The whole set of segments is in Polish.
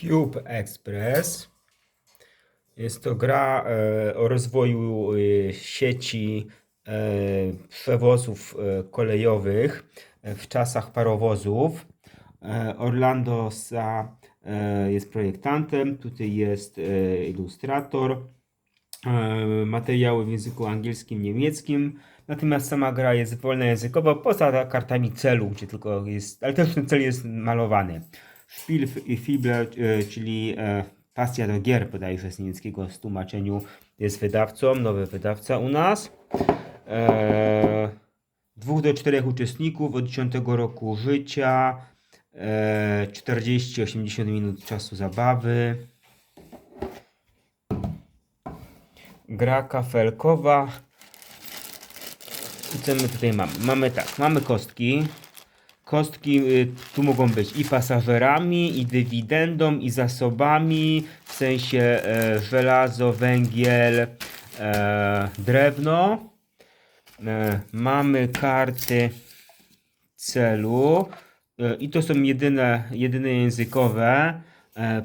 Cube Express. Jest to gra e, o rozwoju e, sieci e, przewozów e, kolejowych e, w czasach parowozów. E, Orlando Sa e, jest projektantem, tutaj jest e, ilustrator. E, Materiały w języku angielskim, niemieckim. Natomiast sama gra jest wolnojęzykowa, poza kartami celu, gdzie tylko jest, ale też ten cel jest malowany. Spiel Fibler, e, czyli e, pasja do gier, bodajże z niemieckiego w tłumaczeniu, jest wydawcą, nowy wydawca u nas. E, dwóch do czterech uczestników od 10 roku życia, e, 40-80 minut czasu zabawy. Gra kafelkowa. I co my tutaj mamy? Mamy tak, mamy kostki. Kostki y, tu mogą być i pasażerami, i dywidendą, i zasobami, w sensie e, żelazo, węgiel, e, drewno. E, mamy karty celu i to są jedyne, jedyne językowe,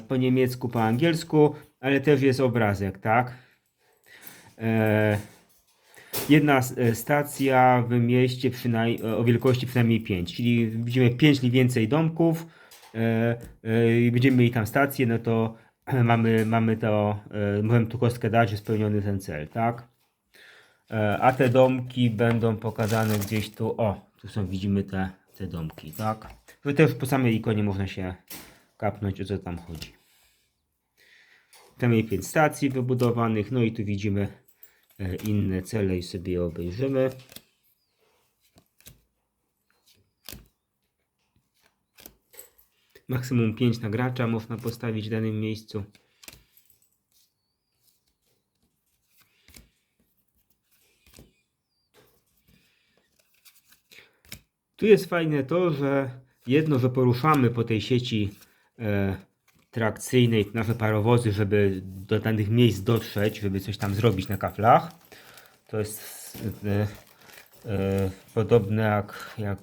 po niemiecku, po angielsku, ale też jest obrazek, tak? E, jedna e, stacja w mieście przynaj- o wielkości przynajmniej 5, czyli widzimy 5 lub więcej domków e, e, i będziemy mieli tam stację, no to mamy, mamy to, e, możemy tu kostkę dać, że spełniony ten cel, tak? E, A te domki będą pokazane gdzieś tu, o, tu są, widzimy te, te domki, tak? Że też po samej ikonie można się kapnąć, o co tam chodzi. Tam mamy 5 stacji wybudowanych, no i tu widzimy e, inne cele i sobie je obejrzymy. Maksimum 5 na gracza można postawić w danym miejscu. Tu jest fajne to, że jedno, że poruszamy po tej sieci e, trakcyjnej nasze parowozy, żeby do danych miejsc dotrzeć, żeby coś tam zrobić na kaflach. To jest e, e, podobne jak, jak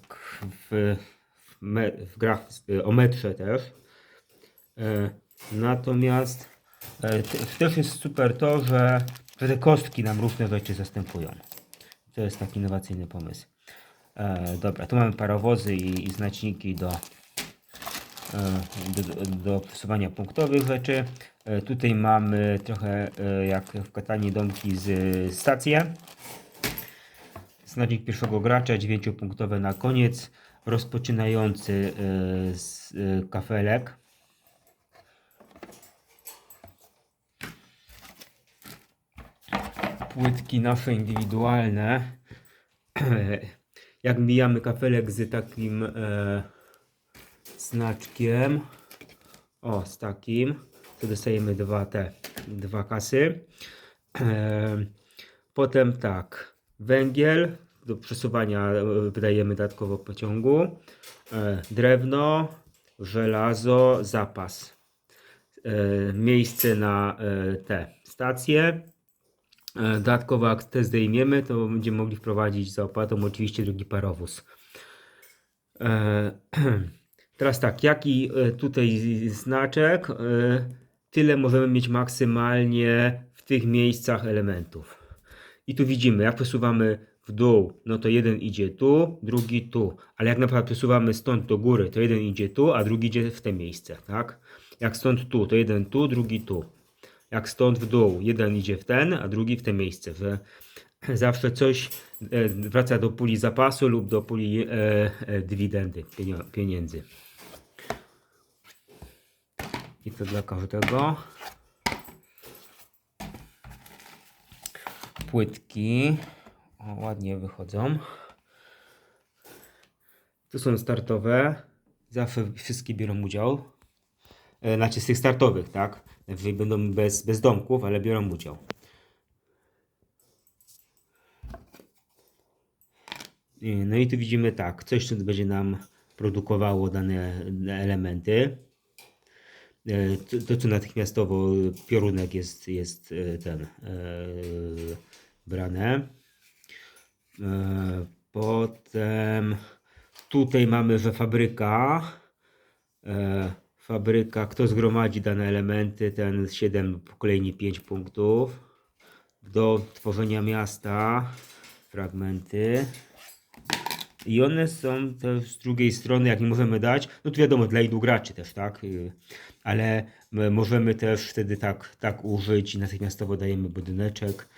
w, w, me, w grach o metrze też. E, natomiast te- też jest super to, że, że te kostki nam różne rzeczy zastępują. To jest taki innowacyjny pomysł. E, dobra, tu mamy parowozy i, i znaczniki do, do, do, do punktowych rzeczy. E, tutaj mamy trochę e, jak w Katanie domki z stacje. Znacznik pierwszego gracza, 9-punktowe na koniec. Rozpoczynający e, z e, kafelek. Płytki nasze indywidualne. Jak mijamy kafelek z takim e, znaczkiem, o, z takim, to dostajemy dwa te, dwa kasy. Potem tak, węgiel do przesuwania e, wydajemy dodatkowo pociągu, e, drewno, żelazo, zapas, e, miejsce na te stacje. Dodatkowo jak te zdejmiemy, to będziemy mogli wprowadzić za opłatą oczywiście drugi parowóz. E, Teraz tak, jaki e, tutaj znaczek, e, tyle możemy mieć maksymalnie w tych miejscach elementów. I tu widzimy, jak przesuwamy w dół, no to jeden idzie tu, drugi tu. Ale jak na przykład przesuwamy stąd do góry, to jeden idzie tu, a drugi idzie w te miejsce, tak? Jak stąd tu, to jeden tu, drugi tu. Jak stąd w dół, jeden idzie w ten, a drugi w te miejsce. Że zawsze coś e, wraca do puli zapasu lub do puli e, e, dywidendy, pieniędzy. I to dla każdego. Płytki. O, ładnie wychodzą. Tu są startowe. Zawsze wszystkie biorą udział. E, Znaczy z tych startowych, tak? Będą bez, bez domków, ale biorą udział. I- No i tu widzimy tak, coś co będzie nam produkowało dane elementy. E, To, to co natychmiastowo piorunek jest, jest e, ten e, brane. Potem tutaj mamy, że fabryka fabryka, kto zgromadzi dane elementy, ten 7 po kolejni 5 punktów. Do tworzenia miasta fragmenty. I one są też z drugiej strony, jak nie możemy dać, no to wiadomo, dla ilu graczy też, tak? Y, Ale m- możemy też wtedy tak, tak użyć i natychmiastowo dajemy budyneczek.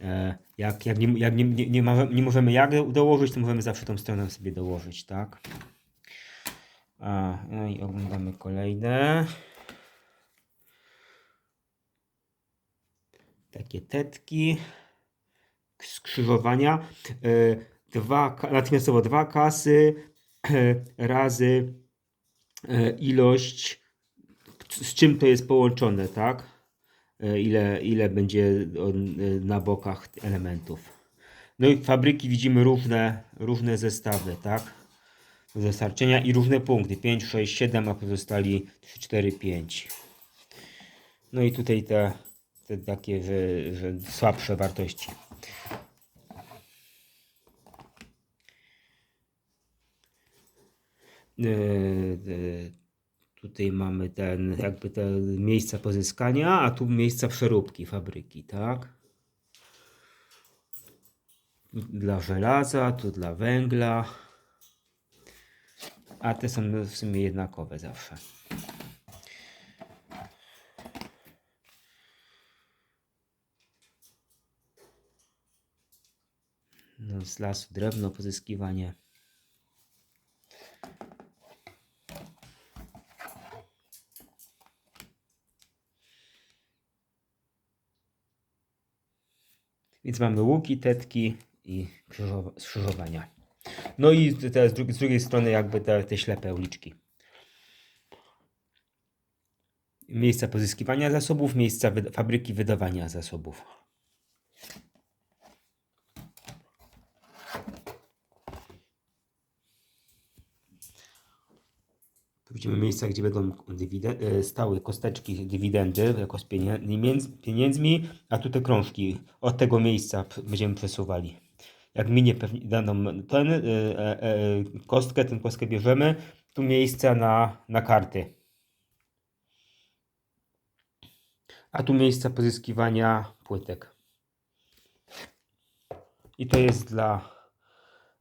E, Jak, jak, nie, jak nie, nie, nie, ma, nie możemy jak dołożyć, to możemy zawsze tą stronę sobie dołożyć, tak? A, no i oglądamy kolejne. Takie tetki. Skrzyżowania. E, Dwa, natychmiastowo dwa kasy razy e, ilość, z czym to jest połączone, tak? E, Ile, ile będzie e, na bokach elementów. No i fabryki widzimy różne, różne zestawy, tak? Do dostarczenia i różne punkty. 5, 6, 7, a pozostali 3, 4, 5. No i tutaj te, te takie, że, że słabsze wartości. E, e, Tutaj mamy ten, jakby te miejsca pozyskania, a tu miejsca przeróbki fabryki, tak? Dla żelaza, tu dla węgla. A te są w sumie jednakowe zawsze. No, z lasu drewno, pozyskiwanie. Więc mamy łuki, tetki i krzyżowa- skrzyżowania. No i te, z, drugiej, strony jakby te, te ślepe uliczki. Miejsca pozyskiwania zasobów, miejsca fabryki wydawania zasobów. Widzimy miejsca, gdzie będą e, stały kosteczki dywidendy jako z pieniędzmi, a tu te krążki od tego miejsca będziemy przesuwali. Jak minie daną ten, e, e, e, kostkę, tę kostkę bierzemy, tu miejsca na, na karty. A tu miejsca pozyskiwania płytek. I to jest dla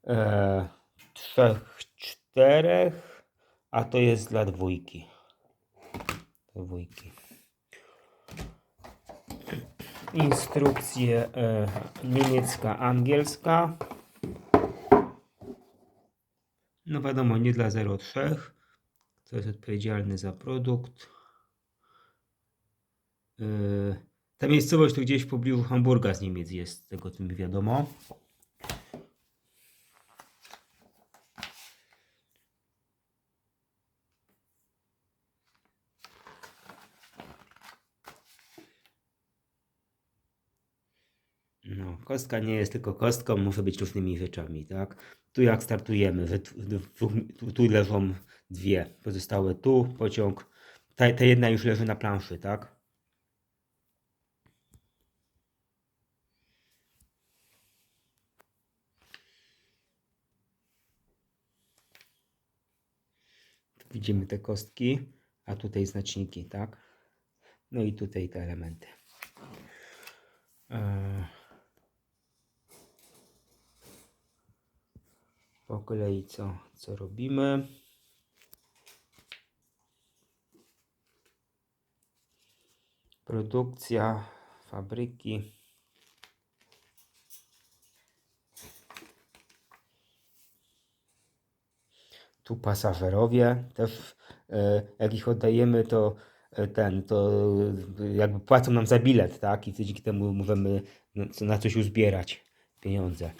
e, trzech, czterech, a to jest dla dwójki. Dwójki. Instrukcje e, niemiecka, angielska. No wiadomo, nie dla 03. Kto jest odpowiedzialny za produkt. E, ta miejscowość to gdzieś w pobliżu Hamburga z Niemiec jest, z tego co mi wiadomo. No, kostka nie jest tylko kostką, może być różnymi rzeczami, tak? Tu jak startujemy, że tu, tu, leżą dwie, pozostałe tu, pociąg, ta, ta jedna już leży na planszy, tak? Widzimy te kostki, a tutaj znaczniki, tak? No i tutaj te elementy. Eee, Po kolei co, co robimy? Produkcja fabryki. Tu pasażerowie też, e, jak ich oddajemy, to e, ten, to e, jakby płacą nam za bilet, tak? I dzięki temu możemy na, co- na coś uzbierać pieniądze.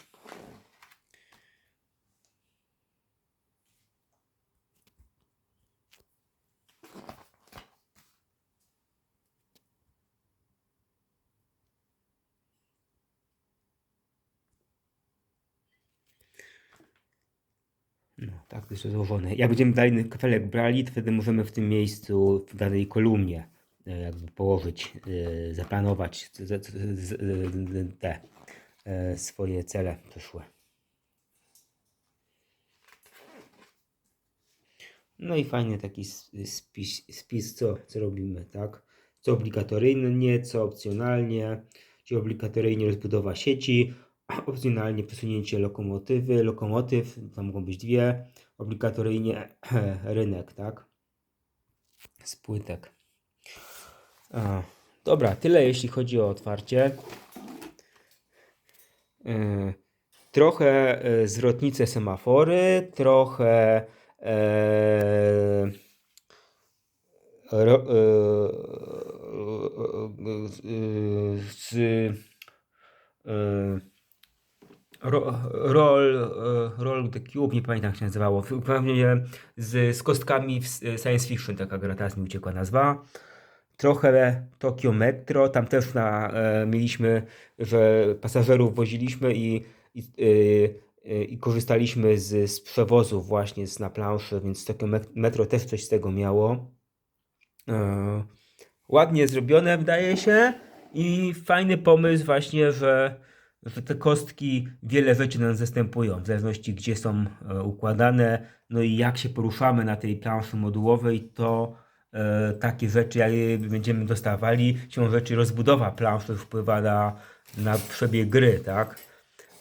No, tak to jest złożone. Jak będziemy dany kafelek brali, to wtedy możemy w tym miejscu, w danej kolumnie e, jakby położyć, e, zaplanować te e, swoje cele przyszłe. No i fajny taki spis, spis co, co robimy, tak? Co obligatoryjnie, co opcjonalnie, czyli obligatoryjnie rozbudowa sieci, opcjonalnie przesunięcie lokomotywy, lokomotyw, tam mogą być dwie, obligatoryjnie rynek, tak? Z płytek. A, dobra, tyle jeśli chodzi o otwarcie. E, trochę e, zwrotnice semafory, trochę e, ro, e, e, z e, ro, roll, e, roll the Cube, nie pamiętam jak się nazywało, pewnie z, z kostkami w s- science fiction, taka gra, teraz mi uciekła nazwa trochę Tokio Metro. Tam też na, e, mieliśmy, że pasażerów woziliśmy i, i, e, e, i korzystaliśmy z, z przewozów właśnie z, na planszy, więc Tokio Met- Metro też coś z tego miało. E, ładnie zrobione wydaje się i fajny pomysł właśnie, że, że te kostki wiele rzeczy nam zastępują, w zależności gdzie są e, układane, no i jak się poruszamy na tej planszy modułowej, to e, takie rzeczy jak będziemy dostawali, siłą rzeczy rozbudowa planszy wpływa na, na przebieg gry, tak?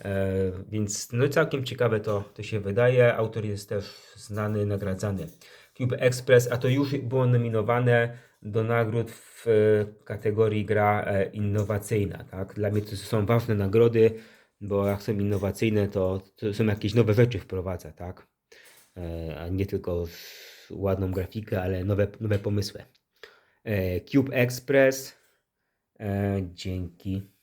E, więc no całkiem ciekawe to, to się wydaje. Autor jest też znany, nagradzany. Cube Express, a to już było nominowane do nagród w e, kategorii gra e, innowacyjna. Tak? Dla mnie to są ważne nagrody, bo jak są innowacyjne, to, to są jakieś nowe rzeczy wprowadza, tak? E, a nie tylko ładną grafikę, ale nowe, nowe pomysły. Cube Express, dzięki.